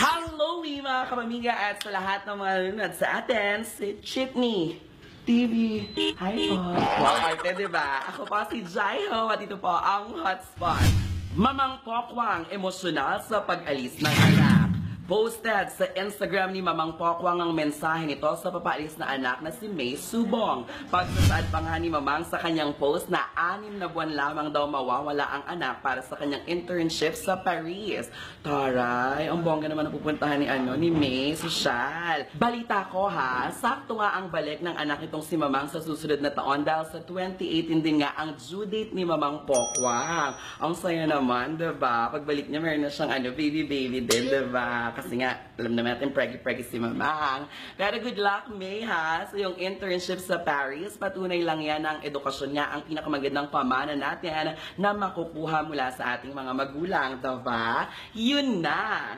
Hello, mga kapamilya at sa lahat ng mga nanonood sa atin, si Chitney TV. Hi po. Wow, arte, diba? Ako po si Jaiho at ito po ang Hotspot. Mamang Pokwang, emosyonal sa pag-alis ng anak. Posted sa Instagram ni Mamang Pokwang ang mensahe nito sa papaalis na anak na si May Subong. Pagsasaad pa nga ni Mamang sa kanyang post na anim na buwan lamang daw mawawala ang anak para sa kanyang internship sa Paris. Taray, ang bongga naman ang pupuntahan ni, ano, ni May, social. Balita ko ha, sakto nga ang balik ng anak nitong si Mamang sa susunod na taon dahil sa 2018 din nga ang due date ni Mamang Pokwang. Ang saya naman, diba? Pagbalik niya, meron na siyang ano, baby-baby din, diba? Kasi nga, alam naman natin, preggy-preggy si Mamang. Pero good luck, May, ha? Sa yung internship sa Paris, patunay lang yan ang edukasyon niya, ang pinakamagandang pamana natin na makukuha mula sa ating mga magulang, diba? Yun na!